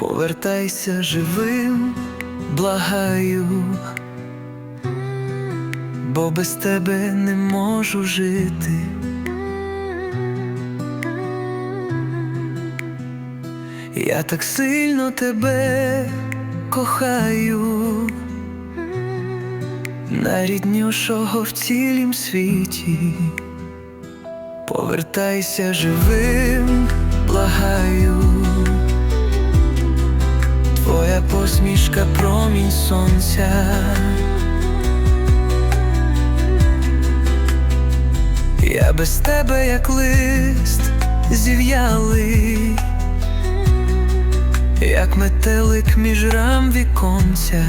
Повертайся живим, благаю, бо без тебе не можу жити. Я так сильно тебе кохаю, найріднішого в цілім світі. Повертайся живим, посмішка промінь сонця. Я без тебе, як лист зів'ялий, як метелик між рам віконця.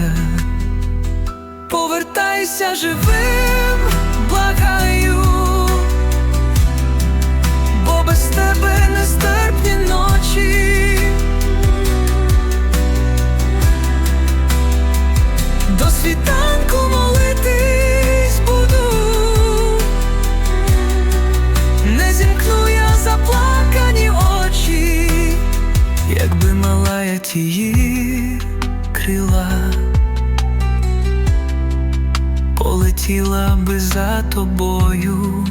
Повертайся живим, благаю, світанку молитись буду, не зімкну я заплакані очі, якби мала я тії крила, полетіла би за тобою.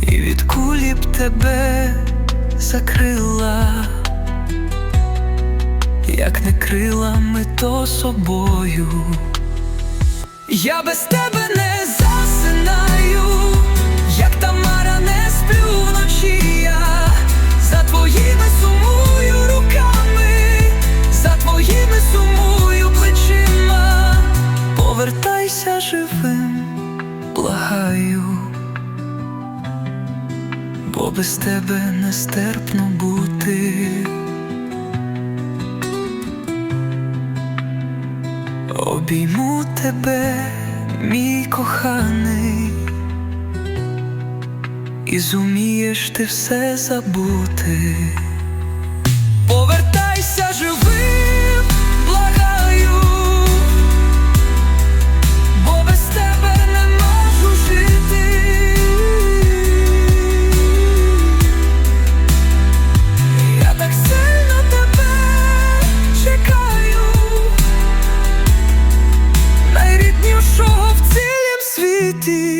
І від кулі б тебе закрила як не крилами, то собою. Я без тебе не засинаю, як Тамара не сплю вночі я за твоїми сумую руками, за твоїми сумую плечима. Повертайся живим, благаю, бо без тебе нестерпно бути. Обійму тебе, мій коханий, і зумієш ти все забути. Повертайся живий. city.